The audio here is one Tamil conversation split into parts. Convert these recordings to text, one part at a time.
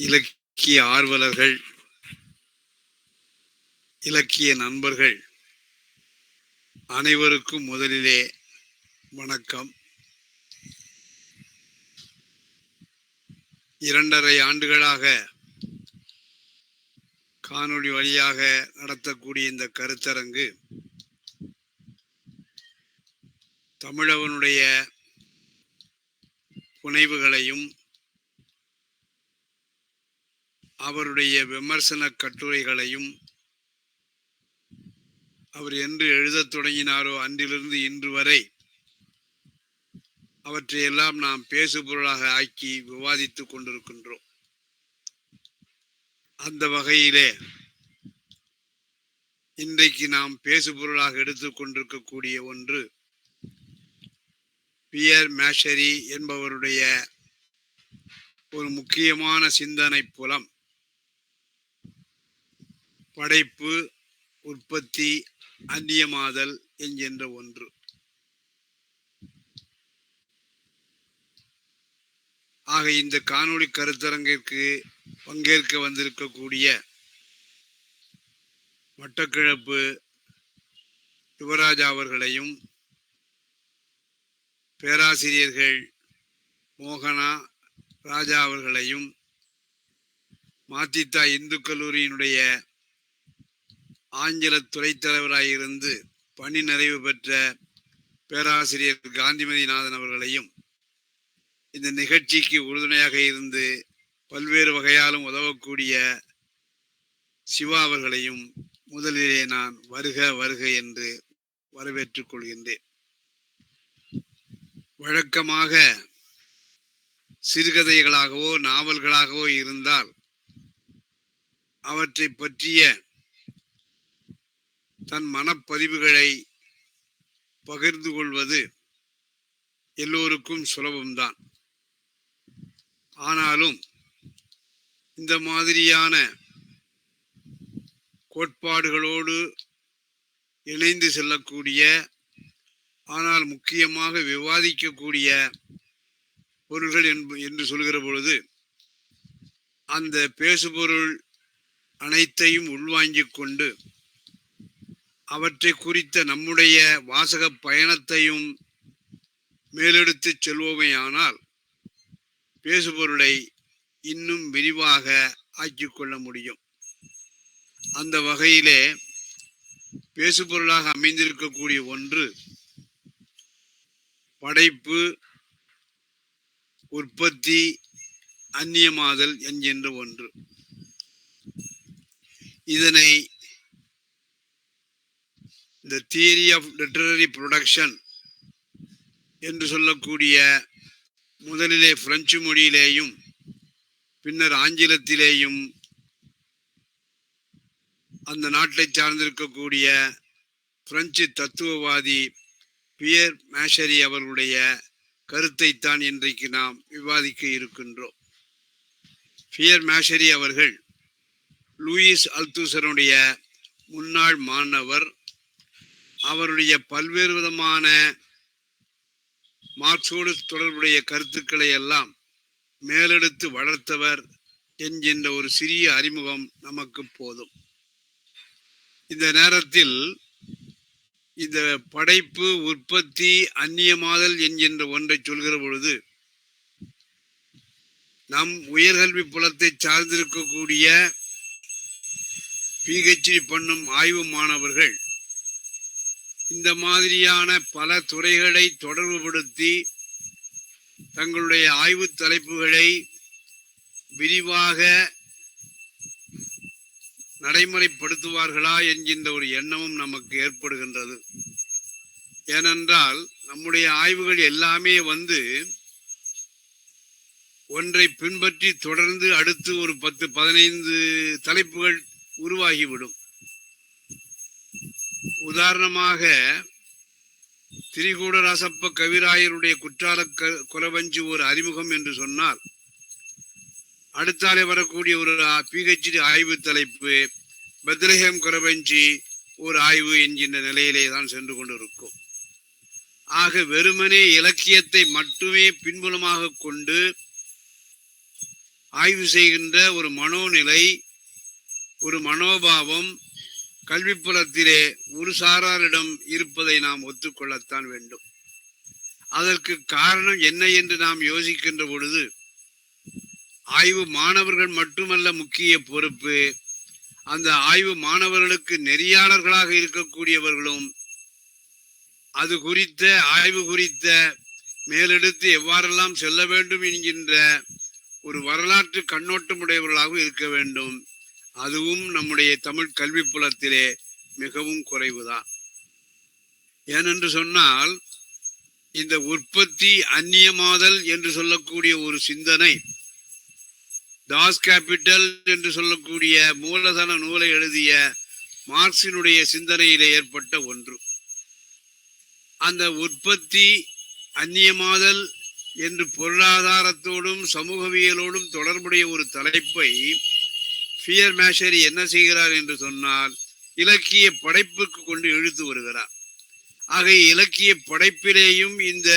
இலக்கிய ஆர்வலர்கள் இலக்கிய நண்பர்கள் அனைவருக்கும் முதலிலே வணக்கம். இரண்டரை ஆண்டுகளாக காணொளி வழியாக நடத்தக்கூடிய இந்த கருத்தரங்கு தமிழவனுடைய புனைவுகளையும் அவருடைய விமர்சன கட்டுரைகளையும் அவர் என்று எழுதத் தொடங்கினாரோ அன்றிலிருந்து இன்று வரை அவற்றையெல்லாம் நாம் பேசுபொருளாக ஆக்கி விவாதித்துக் கொண்டிருக்கின்றோம். அந்த வகையிலே இன்றைக்கு நாம் பேசுபொருளாக எடுத்துக் கொண்டிருக்கக்கூடிய ஒன்று பியர் மேஷரி என்பவருடைய ஒரு முக்கியமான சிந்தனை புலம். படைப்பு உற்பத்தி அந்நியமாதல் என்கின்ற ஒன்று. ஆக இந்த காணொளி கருத்தரங்கிற்கு பங்கேற்க வந்திருக்கக்கூடிய மட்டக்கிழப்பு யுவராஜா அவர்களையும் பேராசிரியர்கள் மோகனா ராஜா அவர்களையும் மாத்தித்தா இந்து கல்லூரியினுடைய ஆங்கில துறைத்தலைவராயிருந்து பணி நிறைவு பெற்ற பேராசிரியர் காந்திமதிநாதன் அவர்களையும் இந்த நிகழ்ச்சிக்கு உறுதுணையாக இருந்து பல்வேறு வகையாலும் உதவக்கூடிய சிவா அவர்களையும் முதலிலே நான் வருக வருக என்று வரவேற்றுக் கொள்கின்றேன். வழக்கமாக சிறுகதைகளாகவோ நாவல்களாகவோ இருந்தால் அவற்றை பற்றிய தன் மனப்பதிவுகளை பகிர்ந்து கொள்வது எல்லோருக்கும் சுலபம்தான். ஆனாலும் இந்த மாதிரியான கோட்பாடுகளோடு இணைந்து செல்லக்கூடிய ஆனால் முக்கியமாக விவாதிக்கக்கூடிய பொருள்கள் என்று சொல்கிற பொழுது அந்த பேசுபொருள் அனைத்தையும் உள்வாங்கிக் கொண்டு அவற்றை குறித்த நம்முடைய வாசக பயணத்தையும் மேலெடுத்து செல்வோமேயானால் பேசுபொருளை இன்னும் விரிவாக ஆக்கிக்கொள்ள முடியும். அந்த வகையிலே பேசுபொருளாக அமைந்திருக்கக்கூடிய ஒன்று படைப்பு உற்பத்தி அந்நியமாதல் என்கின்ற ஒன்று. இதனை இந்த தியரி ஆஃப் லிட்ரரி ப்ரொடக்ஷன் என்று சொல்லக்கூடிய முதலிலே பிரெஞ்சு மொழியிலேயும் பின்னர் ஆங்கிலத்திலேயும் அந்த நாட்டை சார்ந்திருக்கக்கூடிய பிரெஞ்சு தத்துவவாதி பியர் மேஷரி அவர்களுடைய கருத்தைத்தான் இன்றைக்கு நாம் விவாதிக்க இருக்கின்றோம். பியர் மேஷரி அவர்கள் லூயிஸ் அல்தூசருடைய முன்னாள் மாணவர் அவருடைய பல்வேறு விதமான மார்க்சோடு தொடர்புடைய கருத்துக்களை எல்லாம் மேலெடுத்து வளர்த்தவர் என்கின்ற ஒரு சிறிய அறிமுகம் நமக்கு போதும். இந்த நேரத்தில் இந்த படைப்பு உற்பத்தி அந்நியமாதல் என்கின்ற ஒன்றை சொல்கிற பொழுது நம் உயர்கல்வி புலத்தை சார்ந்திருக்கக்கூடிய பிஹெச்டி பண்ணும் ஆய்வு மாணவர்கள் இந்த மாதிரியான பல துறைகளை தொடர்புபடுத்தி தங்களுடைய ஆய்வு தலைப்புகளை விரிவாக நடைமுறைப்படுத்துவார்களா என்கின்ற ஒரு எண்ணமும் நமக்கு ஏற்படுகின்றது. ஏனென்றால் நம்முடைய ஆய்வுகள் எல்லாமே வந்து ஒன்றை பின்பற்றி தொடர்ந்து அடுத்து ஒரு பத்து பதினைந்து தலைப்புகள் உருவாகிவிடும். உதாரணமாக திரிகூடராசப்ப கவிராயருடைய குற்றால க குலவஞ்சி ஒரு அறிமுகம் என்று சொன்னால் அடுத்தாலே வரக்கூடிய ஒரு பிஹெச்டி ஆய்வு தலைப்பு பத்ரஹேம் குரவஞ்சி ஒரு ஆய்வு என்கின்ற நிலையிலே தான் சென்று கொண்டிருக்கும். ஆக வெறுமனே இலக்கியத்தை மட்டுமே பின்புலமாக கொண்டு ஆய்வு செய்கின்ற ஒரு மனோநிலை ஒரு மனோபாவம் கல்விப்புலத்திலே ஒரு சாராரிடம் இருப்பதை நாம் ஒத்துக்கொள்ளத்தான் வேண்டும். அதற்கு காரணம் என்ன என்று நாம் யோசிக்கின்ற பொழுது ஆய்வு மாணவர்கள் மட்டுமல்ல முக்கிய பொறுப்பு அந்த ஆய்வு மாணவர்களுக்கு நெறியாளர்களாக இருக்கக்கூடியவர்களும் அது குறித்த ஆய்வு குறித்த மேலெடுத்து எவ்வாறெல்லாம் செல்ல வேண்டும் என்கின்ற ஒரு வரலாற்று கண்ணோட்டம் இருக்க வேண்டும். அதுவும் நம்முடைய தமிழ் கல்வி புலத்திலே மிகவும் குறைவுதான். ஏனென்று சொன்னால் இந்த உற்பத்தி அந்நியமாதல் என்று சொல்லக்கூடிய ஒரு சிந்தனை தாஸ் கேபிட்டல் என்று சொல்லக்கூடிய மூலதன நூலை எழுதிய மார்க்சினுடைய சிந்தனையிலே ஏற்பட்ட ஒன்று. அந்த உற்பத்தி அந்நியமாதல் என்று பொருளாதாரத்தோடும் சமூகவியலோடும் தொடர்புடைய ஒரு தலைப்பை ஃபியர் மேஷரி என்ன செய்கிறார் என்று சொன்னால் இலக்கிய படைப்புக்கு கொண்டு இழுத்து வருகிறார் ஆக இலக்கிய படைப்பிலேயும் இந்த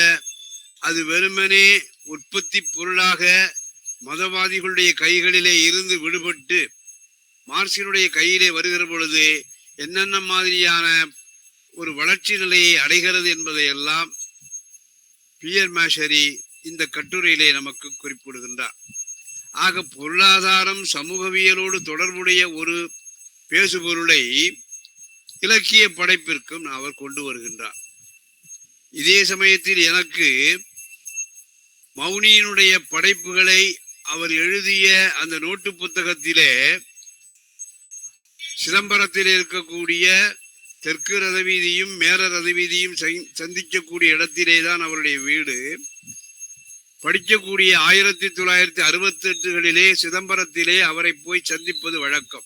அது வெறுமனே உற்பத்தி பொருளாக மதவாதிகளுடைய கைகளிலே இருந்து விடுபட்டு மார்க்சினுடைய கையிலே வருகிற பொழுது என்னென்ன மாதிரியான ஒரு வளர்ச்சி நிலையை அடைகிறது என்பதை எல்லாம் பியர் மேஷரி இந்த கட்டுரையிலே நமக்கு குறிப்பிடுகின்றார். ஆக பொருளாதாரம் சமூகவியலோடு தொடர்புடைய ஒரு பேசுபொருளை இலக்கிய படைப்பிற்கும் அவர் கொண்டு வருகின்றார். இதே சமயத்தில் எனக்கு மௌனியினுடைய படைப்புகளை அவர் எழுதிய அந்த நோட்டு புத்தகத்திலே சிதம்பரத்தில் இருக்கக்கூடிய தெற்கு ரதவீதியும் மேல ரதவீதியும் சந்திக்கக்கூடிய இடத்திலே தான் அவருடைய வீடு. படிக்கக்கூடிய ஆயிரத்தி தொள்ளாயிரத்தி அறுபத்தி எட்டுகளிலே சிதம்பரத்திலே அவரை போய் சந்திப்பது வழக்கம்.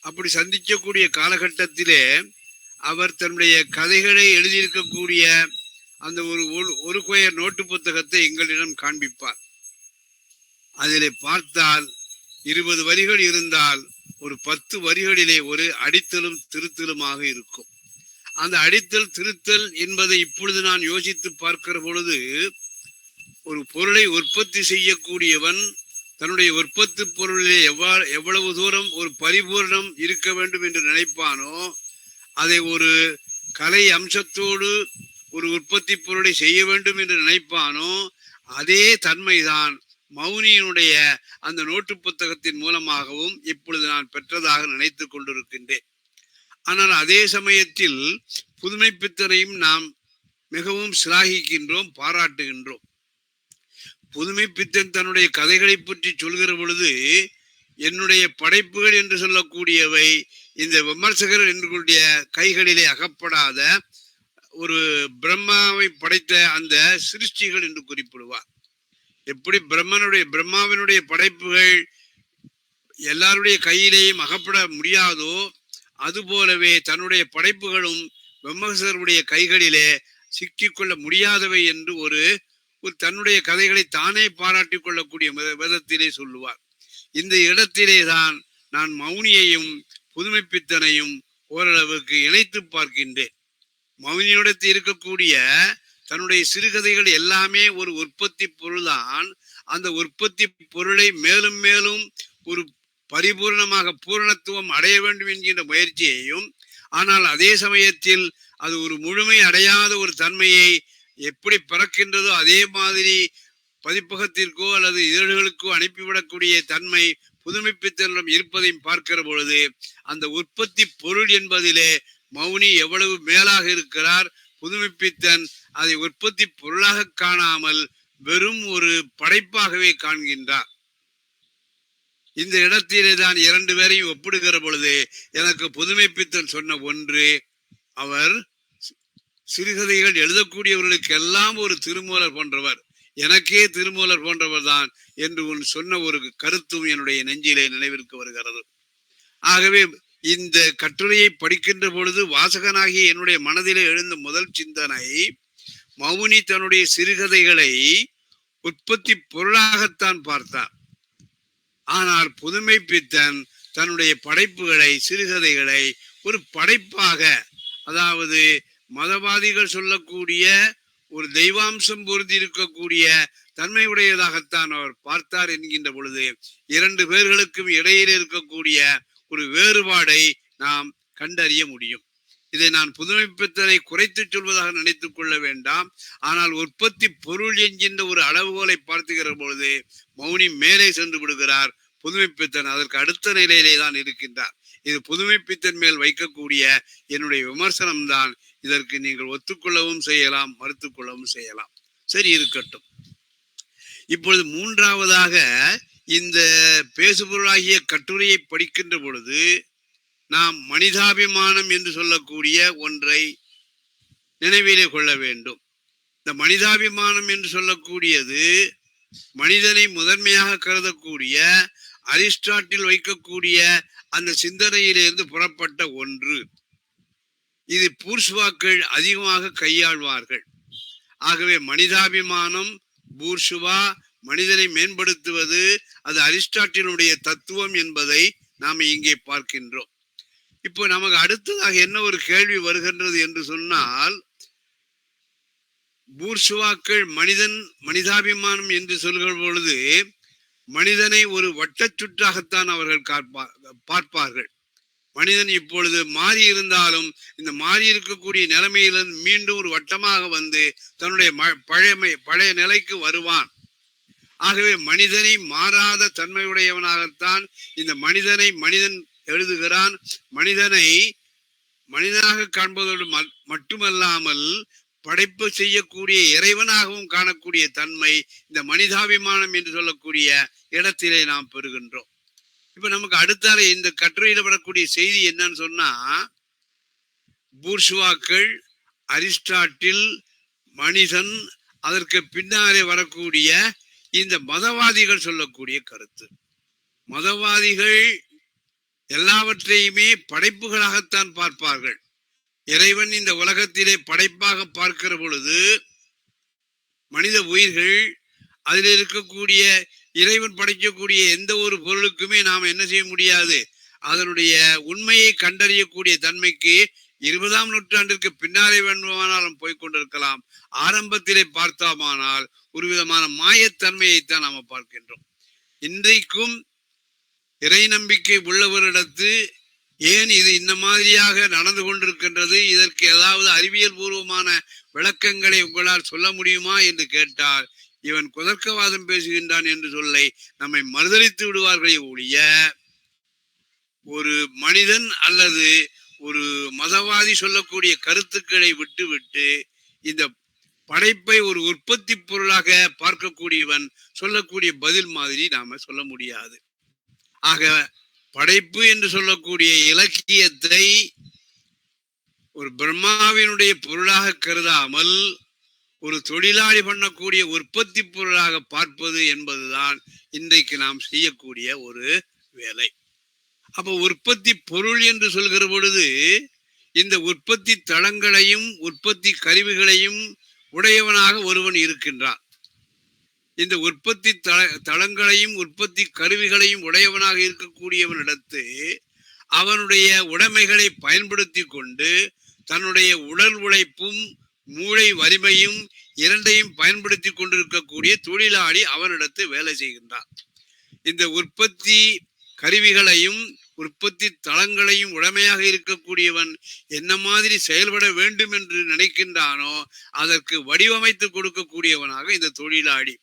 அப்படி சந்திக்கக்கூடிய காலகட்டத்திலே அவர் தன்னுடைய கதைகளை எழுதியிருக்கக்கூடிய அந்த ஒரு ஒரு- ஒரு கொயர் நோட்டு புத்தகத்தை எங்களிடம் காண்பிப்பார். அதிலே பார்த்தால் இருபது வரிகள் இருந்தால் ஒரு பத்து வரிகளிலே ஒரு அடித்தலும் திருத்தலுமாக இருக்கும். அந்த அடித்தல் திருத்தல் என்பதை இப்பொழுது நான் யோசித்து பார்க்கிற பொழுது ஒரு பொருளை உற்பத்தி செய்யக்கூடியவன் தன்னுடைய உற்பத்தி பொருளிலே எவ்வாறு எவ்வளவு தூரம் ஒரு பரிபூரணம் இருக்க வேண்டும் என்று நினைப்பானோ அதை ஒரு கலை அம்சத்தோடு ஒரு உற்பத்தி பொருளை செய்ய வேண்டும் என்று நினைப்பானோ அதே தன்மைதான் மௌனியினுடைய அந்த நோட்டு புத்தகத்தின் மூலமாகவும் இப்பொழுது நான் பெற்றதாக நினைத்து கொண்டிருக்கின்றேன். ஆனால் அதே சமயத்தில் புதுமைப்பித்தனையும் நாம் மிகவும் சிலாகிக்கின்றோம் பாராட்டுகின்றோம். புதுமை பித்தன் தன்னுடைய கதைகளை பற்றி சொல்கிற பொழுது என்னுடைய படைப்புகள் என்று சொல்லக்கூடியவை இந்த விமர்சகர் என்களுடைய கைகளிலே அகப்படாத ஒரு பிரம்மாவை படைத்த அந்த சிருஷ்டிகள் என்று குறிப்பிடுவார். எப்படி பிரம்மனுடைய பிரம்மாவினுடைய படைப்புகள் எல்லாருடைய கையிலேயும் அகப்பட முடியாதோ அதுபோலவே தன்னுடைய படைப்புகளும் விமர்சகருடைய கைகளிலே சிக்கிக்கொள்ள முடியாதவை என்று ஒரு ஒரு தன்னுடைய கதைகளை தானே பாராட்டிக் கொள்ளக்கூடிய வித- விதத்திலே சொல்லுவார். இந்த இடத்திலே தான் நான் மௌனியையும் புதுமைப்பித்தனையும் ஓரளவுக்கு இணைத்து பார்க்கின்றேன். மௌனியிடத்தில் இருக்கக்கூடிய தன்னுடைய சிறுகதைகள் எல்லாமே ஒரு உற்பத்தி பொருள்தான். அந்த உற்பத்தி பொருளை மேலும் மேலும் ஒரு பரிபூர்ணமாக பூரணத்துவம் அடைய வேண்டும் என்கின்ற முயற்சியையும் ஆனால் அதே சமயத்தில் அது ஒரு முழுமை அடையாத ஒரு தன்மையை எப்படி பிறக்கின்றதோ அதே மாதிரி பதிப்பகத்திற்கோ அல்லது இதழ்களுக்கோ அனுப்பிவிடக்கூடிய தன்மை புதுமைப்பித்தனிடம் இருப்பதையும் பார்க்கிற பொழுது அந்த உற்பத்தி பொருள் என்பதிலே மௌனி எவ்வளவு மேலாக இருக்கிறார்? புதுமைப்பித்தன் அதை உற்பத்தி பொருளாக காணாமல் வெறும் ஒரு படைப்பாகவே காண்கின்றார். இந்த இடத்திலே தான் இரண்டு பேரையும் ஒப்பிடுகிற பொழுது எனக்கு புதுமைப்பித்தன் சொன்ன ஒன்று அவர் சிறுகதைகள் எழுதக்கூடியவர்களுக்கு எல்லாம் ஒரு திருமூலர் போன்றவர். எனக்கே திருமூலர் போன்றவர் தான் என்று உன் சொன்ன ஒரு கருத்தும் என்னுடைய நெஞ்சிலே நினைவிற்கு வருகிறது. ஆகவே இந்த கட்டுரையை படிக்கின்ற பொழுது வாசகனாகிய என்னுடைய மனதிலே எழுந்த முதல் சிந்தனை மௌனி தன்னுடைய சிறுகதைகளை உற்பத்தி பொருளாகத்தான் பார்த்தார் ஆனால் புதுமை பித்தன் தன்னுடைய படைப்புகளை சிறுகதைகளை ஒரு படைப்பாக அதாவது மதவாதிகள் சொல்லக்கூடிய ஒரு தெய்வாம்சம் பொருந்தி இருக்கக்கூடிய தன்மையுடையதாகத்தான் அவர் பார்த்தார் என்கின்ற பொழுது இரண்டு பேர்களுக்கும் இடையில் இருக்கக்கூடிய ஒரு வேறுபாடை நாம் கண்டறிய முடியும். இதை நான் புதுமைப்பித்தனை குறைத்து சொல்வதாக நினைத்துக் கொள்ள வேண்டாம். ஆனால் உற்பத்தி பொருள் என்கின்ற ஒரு அளவுகோலை பார்த்துகிற பொழுது மௌனி மேலே சென்று விடுகிறார் புதுமைப்பித்தன். அதற்கு அடுத்த நிலையிலே தான் இருக்கின்றார். இது புதுமைப்பித்தன் மேல் வைக்கக்கூடிய என்னுடைய விமர்சனம் தான் இதற்கு நீங்கள் ஒத்துக்கொள்ளவும் செய்யலாம் மறுத்துக்கொள்ளவும் செய்யலாம். சரி இருக்கட்டும். இப்பொழுது மூன்றாவதாக இந்த பேசுபொருளாகிய கட்டுரையை படிக்கின்ற பொழுது நாம் மனிதாபிமானம் என்று சொல்லக்கூடிய ஒன்றை நினைவிலே கொள்ள வேண்டும். இந்த மனிதாபிமானம் என்று சொல்லக்கூடியது மனிதனை முதன்மையாக கருதக்கூடிய அரிஸ்டாட்டில் வைக்கக்கூடிய அந்த சிந்தனையிலிருந்து புறப்பட்ட ஒன்று. இது பூர்ஷுவாக்கள் அதிகமாக கையாள்வார்கள். ஆகவே மனிதாபிமானம் பூர்ஷுவா மனிதனை மேம்படுத்துவது அது அரிஸ்டாட்டிலுடைய தத்துவம் என்பதை நாம் இங்கே பார்க்கின்றோம். இப்போ நமக்கு அடுத்ததாக என்ன ஒரு கேள்வி வருகின்றது என்று சொன்னால் பூர்ஷுவாக்கள் மனிதன் மனிதாபிமானம் என்று சொல்கிற பொழுது மனிதனை ஒரு வட்டச்சுற்றாகத்தான் அவர்கள் பார்ப்பார்கள். மனிதன் இப்பொழுது மாறி இருந்தாலும் இந்த மாறி இருக்கக்கூடிய நிலைமையிலிருந்து மீண்டும் ஒரு வட்டமாக வந்து தன்னுடைய ம- பழைய நிலைக்கு வருவான். ஆகவே மனிதனை மாறாத தன்மையுடையவனாகத்தான் இந்த மனிதனை மனிதன் எழுதுகிறான். மனிதனை மனிதனாக காண்பதோடு மட்டுமல்லாமல் படைப்பு செய்யக்கூடிய இறைவனாகவும் காணக்கூடிய தன்மை இந்த மனிதாபிமானம் என்று சொல்லக்கூடிய இடத்திலே நாம் பெறுகின்றோம். இப்ப நமக்கு அடுத்தால இந்த கட்டுரையில வரக்கூடிய செய்தி என்னன்னு சொன்னா பூர்ஷுவாக்கள் அரிஸ்டாட்டில் மனிதன் அதற்கு பின்னாலே வரக்கூடிய இந்த மதவாதிகள் சொல்லக்கூடிய கருத்து. மதவாதிகள் எல்லாவற்றையுமே படைப்புகளாகத்தான் பார்ப்பார்கள். இறைவன் இந்த உலகத்திலே படைப்பாக பார்க்கிற பொழுது மனித உயிர்கள் அதில் இருக்கக்கூடிய இறைவன் படைக்கக்கூடிய எந்த ஒரு பொருளுக்குமே நாம் என்ன செய்ய முடியாது. அதனுடைய உண்மையை கண்டறியக்கூடிய தன்மைக்கு இருபதாம் நூற்றாண்டிற்கு பின்னாலே வேண்டுமானாலும் போய்க்கொண்டிருக்கலாம் ஆரம்பத்திலே பார்த்தோமானால் ஒரு விதமான மாயத்தன்மையைத்தான் நாம பார்க்கின்றோம். இன்றைக்கும் இறை நம்பிக்கை உள்ளவரிடத்து ஏன் இது இந்த மாதிரியாக நடந்து கொண்டிருக்கின்றது? இதற்கு ஏதாவது அறிவியல் பூர்வமான விளக்கங்களை உங்களால் சொல்ல முடியுமா? என்று கேட்டால் இவன் குதர்க்கவாதம் பேசுகின்றான் என்று சொல்லை நம்மை மறுதளித்து விடுவார்களே ஒழிய ஒரு மனிதன் அல்லது ஒரு மதவாதி சொல்லக்கூடிய கருத்துக்களை விட்டுவிட்டு இந்த படைப்பை ஒரு உற்பத்தி பொருளாக பார்க்கக்கூடியவன் சொல்லக்கூடிய பதில் மாதிரி நாம சொல்ல முடியாது. ஆக படைப்பு என்று சொல்லக்கூடிய இலக்கியத்தை ஒரு பிரம்மாவினுடைய பொருளாக கருதாமல் ஒரு தொழிலாளி பண்ணக்கூடிய உற்பத்தி பொருளாக பார்ப்பது என்பதுதான் இன்றைக்கு நாம் செய்யக்கூடிய ஒரு வேலை. அப்ப உற்பத்தி பொருள் என்று சொல்கிற பொழுது இந்த உற்பத்தி தளங்களையும் உற்பத்தி கருவிகளையும் உடையவனாக ஒருவன் இருக்கின்றான். இந்த உற்பத்தி தள தளங்களையும் உற்பத்தி கருவிகளையும் உடையவனாக இருக்கக்கூடியவனிடத்து அவனுடைய உடைமைகளை பயன்படுத்தி கொண்டு தன்னுடைய உடல் உழைப்பும் மூளை வலிமையும் இரண்டையும் பயன்படுத்தி கொண்டிருக்கக்கூடிய தொழிலாளி அவனிடத்து வேலை செய்கின்றான். இந்த உற்பத்தி கருவிகளையும் உற்பத்தி தளங்களையும் உடமையாக இருக்கக்கூடியவன் என்ன மாதிரி செயல்பட வேண்டும் என்று நினைக்கின்றானோ அதற்கு வடிவமைத்து கொடுக்கக்கூடியவனாக இந்த தொழிலாளி.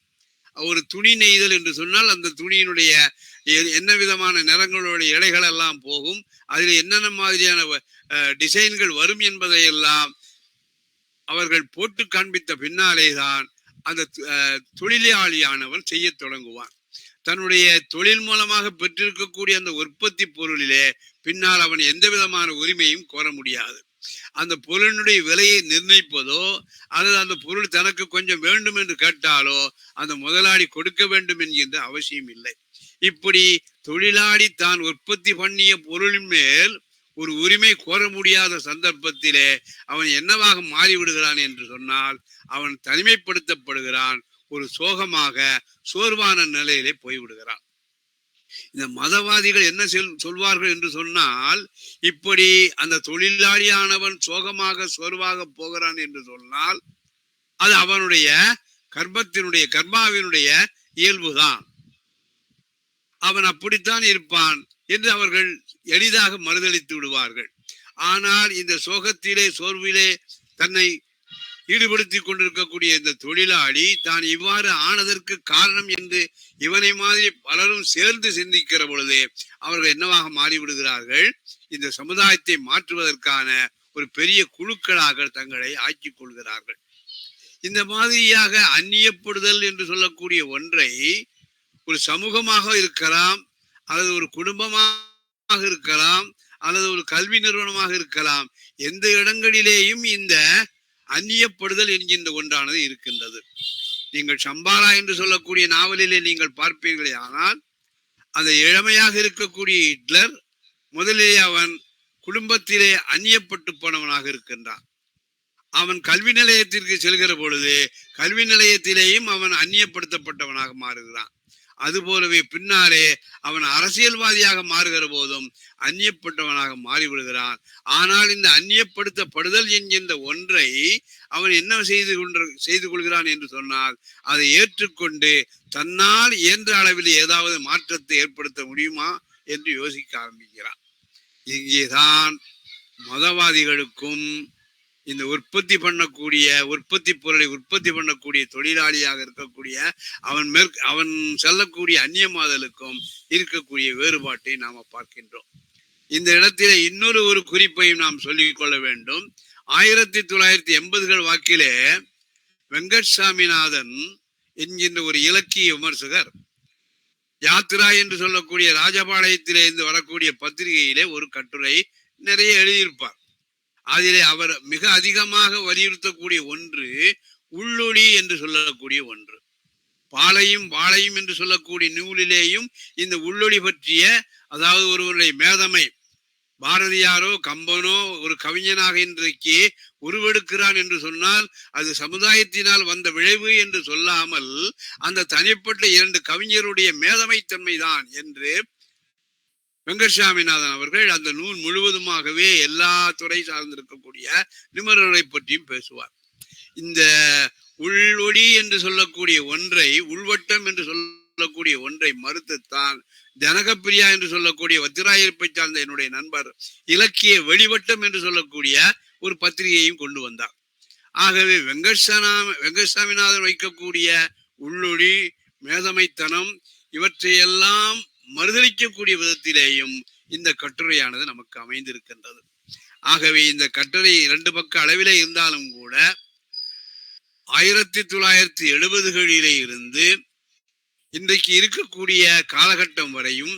ஒரு துணி நெய்தல் என்று சொன்னால் அந்த துணியினுடைய எ- என்ன விதமான நிறங்களுடைய இலைகள் எல்லாம் போகும். அதில் என்னென்ன மாதிரியான வ- டிசைன்கள் வரும் என்பதையெல்லாம் அவர்கள் போட்டு காண்பித்த பின்னாலேதான் அந்த தொழிலாளியானவன் செய்யத் தொடங்குவான். தன்னுடைய தொழில் மூலமாக பெற்றிருக்கக்கூடிய அந்த உற்பத்தி பொருளிலே பின்னால் அவன் எந்த விதமான உரிமையும் கோர முடியாது. அந்த பொருளினுடைய விலையை நிர்ணயிப்பதோ அல்லது அந்த பொருள் தனக்கு கொஞ்சம் வேண்டும் என்று கேட்டாலோ அந்த முதலாளி கொடுக்க வேண்டும் என்கின்ற அவசியம் இல்லை. இப்படி தொழிலாளி தான் உற்பத்தி பண்ணிய பொருளின் மேல் ஒரு உரிமை கோர முடியாத சந்தர்ப்பத்திலே அவன் என்னவாக மாறிவிடுகிறான் என்று சொன்னால் அவன் தனிமைப்படுத்தப்படுகிறான் ஒரு சோகமாக சோர்வான நிலையிலே போய்விடுகிறான். இந்த மதவாதிகள் என்ன சொல்வார்கள் என்று சொன்னால் இப்படி அந்த தொழிலாளியானவன் சோகமாக சோர்வாக போகிறான் என்று சொன்னால் அது அவனுடைய கர்ப்பத்தினுடைய கர்மாவினுடைய இயல்புதான். அவன் அப்படித்தான் இருப்பான் என்று அவர்கள் எளிதாக மறுதளித்து விடுவார்கள். ஆனால் இந்த சோகத்திலே சோர்விலே தன்னை ஈடுபடுத்தி கொண்டிருக்கக்கூடிய இந்த தொழிலாளி தான் இவ்வாறு ஆனதற்கு காரணம் என்று இவனை மாதிரி பலரும் சேர்ந்து சிந்திக்கிற பொழுது அவர்கள் என்னவாக மாறிவிடுகிறார்கள்? இந்த சமுதாயத்தை மாற்றுவதற்கான ஒரு பெரிய குழுக்களாக தங்களை ஆக்கிக் கொள்கிறார்கள். இந்த மாதிரியாக அந்நியப்படுதல் என்று சொல்லக்கூடிய ஒன்றை ஒரு சமூகமாக இருக்கலாம் அல்லது ஒரு குடும்பமாக நிறுவனமாக இருக்கலாம் அல்லது ஒரு கல்வி நிறுவனமாக இருக்கலாம் எந்த இடங்களிலேயும் இந்த அந்நியப்படுதல் என்கின்ற ஒன்றானது இருக்கின்றது. நீங்கள் சம்பாரா என்று சொல்லக்கூடிய நாவலிலே நீங்கள் பார்ப்பீர்களே ஆனால் அந்த இளமையாக இருக்கக்கூடிய ஹிட்லர் முதலிலே அவன் குடும்பத்திலே அந்நியப்பட்டு போனவனாக இருக்கின்றான். அவன் கல்வி நிலையத்திற்கு செல்கிற பொழுது கல்வி நிலையத்திலேயும் அவன் அந்நியப்படுத்தப்பட்டவனாக மாறுகிறான். அதுபோலவே பின்னாலே அவன் அரசியல்வாதியாக மாறுகிற போதும் அந்நியப்பட்டவனாக மாறிவிடுகிறான். ஆனால் இந்த அந்நியப்படுத்தப்படுதல் என்கின்ற ஒன்றை அவன் என்ன செய்து கொண்டு செய்து கொள்கிறான் என்று சொன்னால் அதை ஏற்றுக்கொண்டு தன்னால் இயன்ற அளவில் ஏதாவது மாற்றத்தை ஏற்படுத்த முடியுமா என்று யோசிக்க ஆரம்பிக்கிறான். இங்கேதான் மதவாதிகளுக்கும் இந்த உற்பத்தி பண்ணக்கூடிய உற்பத்தி பொருளை உற்பத்தி பண்ணக்கூடிய தொழிலாளியாக இருக்கக்கூடிய அவன் மேற் அவன் செல்லக்கூடிய அந்நியமாதலுக்கும் இருக்கக்கூடிய வேறுபாட்டை நாம பார்க்கின்றோம். இந்த இடத்திலே இன்னொரு ஒரு குறிப்பையும் நாம் சொல்லிக் கொள்ள வேண்டும். ஆயிரத்தி தொள்ளாயிரத்தி எண்பதுகள் வாக்கிலே வெங்கட் சாமிநாதன் என்கின்ற ஒரு இலக்கிய விமர்சகர் யாத்ரா என்று சொல்லக்கூடிய ராஜபாளையத்திலே இருந்து வரக்கூடிய பத்திரிகையிலே ஒரு கட்டுரை நிறைய எழுதியிருப்பார். அதிலே அவர் மிக அதிகமாக வலியுறுத்தக்கூடிய ஒன்று உள்ளொளி என்று சொல்லக்கூடிய ஒன்று. பாலையும் வாழையும் என்று சொல்லக்கூடிய நூலிலேயும் இந்த உள்ளொளி பற்றிய அதாவது ஒருவருடைய மேதமை பாரதியாரோ கம்பனோ ஒரு கவிஞனாக இன்றைக்கு உருவெடுக்கிறான் என்று சொன்னால் அது சமுதாயத்தினால் வந்த விளைவு என்று சொல்லாமல் அந்த தனிப்பட்ட இரண்டு கவிஞருடைய மேதமைத்தன்மைதான் என்று வெங்கட்சாமிநாதன் அவர்கள் அந்த நூல் முழுவதுமாகவே எல்லா துறை சார்ந்திருக்கக்கூடிய நிபுணர்களை பற்றியும் பேசுவார். இந்த உள்ஒளி என்று சொல்லக்கூடிய ஒன்றை உள்வட்டம் என்று சொல்லக்கூடிய ஒன்றை மறுத்துத்தான் ஜனகப்பிரியா என்று சொல்லக்கூடிய வத்திராயிருப்பை சார்ந்த என்னுடைய நண்பர் இலக்கிய வெளிவட்டம் என்று சொல்லக்கூடிய ஒரு பத்திரிகையையும் கொண்டு வந்தார். ஆகவே வெங்கட்சாமி வெங்கட்சாமிநாதன் வைக்கக்கூடிய உள்ளொளி மேதமைத்தனம் இவற்றையெல்லாம் மறுதளிக்கக்கூடிய விதத்திலேயும் இந்த கட்டுரையானது நமக்கு அமைந்திருக்கின்றது. ஆகவே இந்த கட்டுரை இரண்டு பக்க அளவிலே இருந்தாலும் கூட ஆயிரத்தி தொள்ளாயிரத்தி எழுபதுகளிலே இருந்து இன்றைக்கு இருக்கக்கூடிய காலகட்டம் வரையும்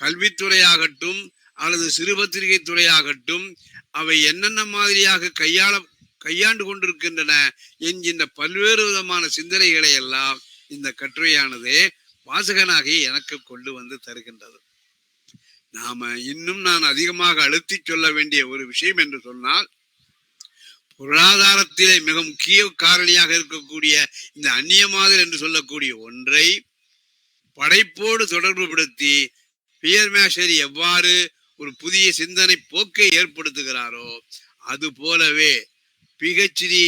கல்வித்துறையாகட்டும் அல்லது சிறுபத்திரிகை துறையாகட்டும் அவை என்னென்ன மாதிரியாக கையாள கையாண்டு கொண்டிருக்கின்றன என்கின்ற பல்வேறு விதமான சிந்தனைகளை எல்லாம் இந்த கட்டுரையானது வாசகனாகி எனக்கு கொண்டு வந்து தருகின்றது. நாம இன்னும் நான் அதிகமாக அழுத்தி சொல்ல வேண்டிய ஒரு விஷயம் என்று சொன்னால் பொருளாதாரத்திலே மிக முக்கிய காரணியாக இருக்கக்கூடிய இந்த அந்நியமாதல் என்று சொல்லக்கூடிய ஒன்றை படைப்போடு தொடர்புபடுத்தி பியர் மேஷரி எவ்வாறு ஒரு புதிய சிந்தனை போக்கை ஏற்படுத்துகிறாரோ அது போலவே பிஹெச்டி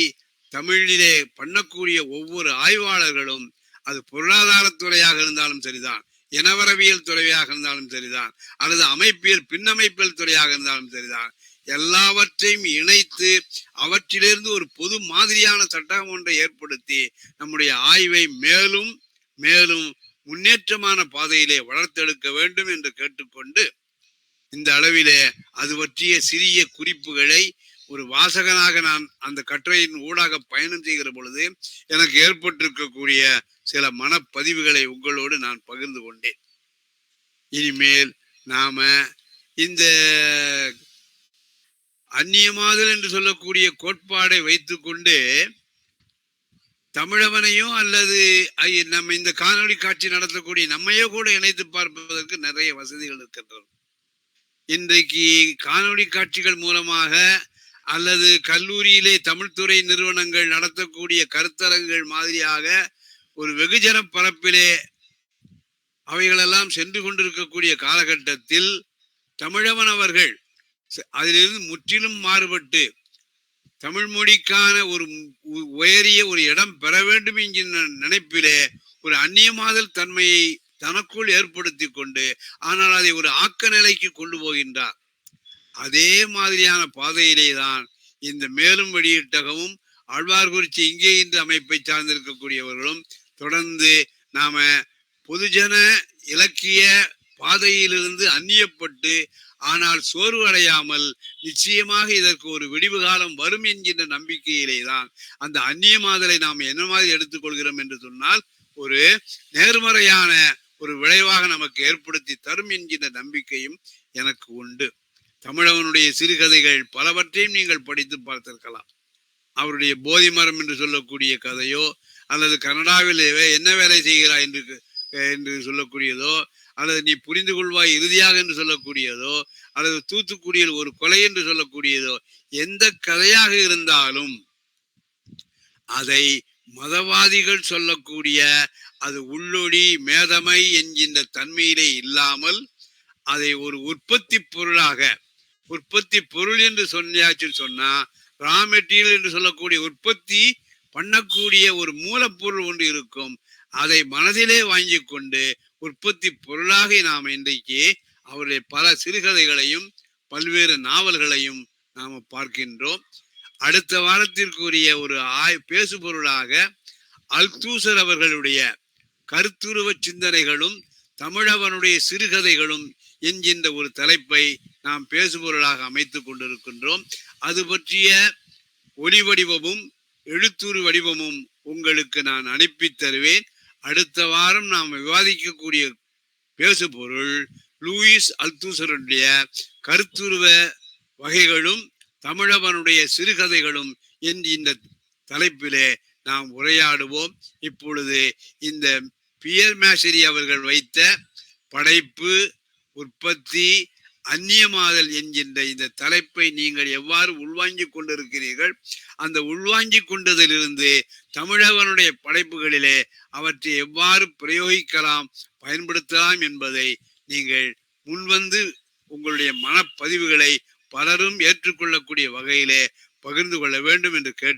தமிழிலே பண்ணக்கூடிய ஒவ்வொரு ஆய்வாளர்களும் அது பொருளாதாரத்துறையாக இருந்தாலும் சரிதான். இனவரவியல் துறையாக இருந்தாலும் சரிதான். அல்லது அமைப்பியல் பின்னமைப்பியல் துறையாக இருந்தாலும் சரிதான். எல்லாவற்றையும் இணைத்து அவற்றிலிருந்து ஒரு பொது மாதிரியான சட்டம் ஒன்றை ஏற்படுத்தி நம்முடைய ஆய்வை மேலும் மேலும் முன்னேற்றமான பாதையிலே வளர்த்தெடுக்க வேண்டும் என்று கேட்டுக்கொண்டு இந்த அளவிலே அது பற்றிய சிறிய குறிப்புகளை ஒரு வாசகனாக நான் அந்த கட்டுரையின் ஊடாக பயணம் செய்கிற பொழுது எனக்கு ஏற்பட்டிருக்கக்கூடிய சில மனப்பதிவுகளை உங்களோடு நான் பகிர்ந்து கொண்டேன். இனிமேல் நாம இந்த அந்நியமாதல் என்று சொல்லக்கூடிய கோட்பாடை வைத்துக்கொண்டு தமிழவனையோ அல்லது நம்ம இந்த காணொளி காட்சி நடத்தக்கூடிய நம்மையோ கூட இணைத்து பார்ப்பதற்கு நிறைய வசதிகள் இருக்கின்றன. இன்றைக்கு காணொளி காட்சிகள் மூலமாக அல்லது கல்லூரியிலே தமிழ்துறை நிறுவனங்கள் நடத்தக்கூடிய கருத்தரங்குகள் மாதிரியாக ஒரு வெகுஜன பரப்பிலே அவைகளெல்லாம் சென்று கொண்டிருக்கக்கூடிய காலகட்டத்தில் தமிழவன் அவர்கள் அதிலிருந்து முற்றிலும் மாறுபட்டு தமிழ் மொழிக்கான ஒரு உயரிய ஒரு இடம் பெற வேண்டும் என்கின்ற நினைப்பிலே ஒரு அந்நியமாதல் தன்மையை தனக்குள் ஏற்படுத்தி கொண்டு ஆனால் அதை ஒரு ஆக்க நிலைக்கு கொண்டு போகின்றார். அதே மாதிரியான பாதையிலே தான் இந்த மேலும் வெளியிட்டகவும் ஆழ்வார்குறிச்சி இங்கே இந்த அமைப்பை சார்ந்திருக்கக்கூடியவர்களும் தொடர்ந்து நாம பொதுஜன இலக்கிய பாதையிலிருந்து அந்நியப்பட்டு ஆனால் சோர்வு அடையாமல் நிச்சயமாக இதற்கு ஒரு விடிவு காலம் வரும் என்கின்ற நம்பிக்கையிலே தான் அந்த அந்நியமாதலை நாம் என்ன மாதிரி எடுத்துக்கொள்கிறோம் என்று சொன்னால் ஒரு நேர்மறையான ஒரு விளைவாக நமக்கு ஏற்படுத்தி தரும் என்கின்ற நம்பிக்கையும் எனக்கு உண்டு. தமிழவனுடைய சிறுகதைகள் பலவற்றையும் நீங்கள் படித்து பார்த்திருக்கலாம். அவருடைய போதி மரம் என்று சொல்லக்கூடிய கதையோ அல்லது கனடாவில் என்ன வேலை செய்கிறாய் என்று என்று சொல்லக்கூடியதோ அல்லது நீ புரிந்து கொள்வாய் இறுதியாக என்று சொல்லக்கூடியதோ அல்லது தூத்துக்குடியில் ஒரு கொலை என்று சொல்லக்கூடியதோ எந்த கதையாக இருந்தாலும் அதை மதவாதிகள் சொல்லக்கூடிய அது உள்ளொடி மேதமை என்கின்ற தன்மையிலே இல்லாமல் அதை ஒரு உற்பத்தி பொருளாக உற்பத்தி பொருள் என்று சொன்னியாச்சுன்னு சொன்னா ரா மெட்டீரியல் என்று சொல்லக்கூடிய உற்பத்தி பண்ணக்கூடிய ஒரு மூலப்பொருள் ஒன்று இருக்கும். அதை மனதிலே வாங்கி கொண்டு உற்பத்தி பொருளாக நாம் இன்றைக்கு அவருடைய பல சிறுகதைகளையும் பல்வேறு நாவல்களையும் நாம் பார்க்கின்றோம். அடுத்த வாரத்திற்குரிய ஒரு ஆய் பேசு பொருளாக அல்தூசர் அவர்களுடைய கருத்துருவ சிந்தனைகளும் தமிழவனுடைய சிறுகதைகளும் என்கின்ற ஒரு தலைப்பை நாம் பேசுபொருளாக அமைத்து கொண்டிருக்கின்றோம். அது பற்றிய ஒலி வடிவமும் எழுத்துரு வடிவமும் உங்களுக்கு நான் அனுப்பி தருவேன். அடுத்த வாரம் நாம் விவாதிக்கக்கூடிய பேசுபொருள் லூயிஸ் அல்தூசருடைய கருத்துருவ வகைகளும் தமிழவனுடைய சிறுகதைகளும் என்று இந்த தலைப்பிலே நாம் உரையாடுவோம். இப்பொழுது இந்த பியர் மேசரி அவர்கள் வைத்த படைப்பு உற்பத்தி அந்நியமாதல் என்கின்ற இந்த தலைப்பை நீங்கள் எவ்வாறு உள்வாங்கிக் கொண்டிருக்கிறீர்கள்? அந்த உள்வாங்கிக் கொண்டதிலிருந்து தமிழகனுடைய படைப்புகளிலே அவற்றை எவ்வாறு பிரயோகிக்கலாம் பயன்படுத்தலாம் என்பதை நீங்கள் முன்வந்து உங்களுடைய மனப்பதிவுகளை பலரும் ஏற்றுக்கொள்ளக்கூடிய வகையிலே பகிர்ந்து கொள்ள வேண்டும் என்று கேட்டு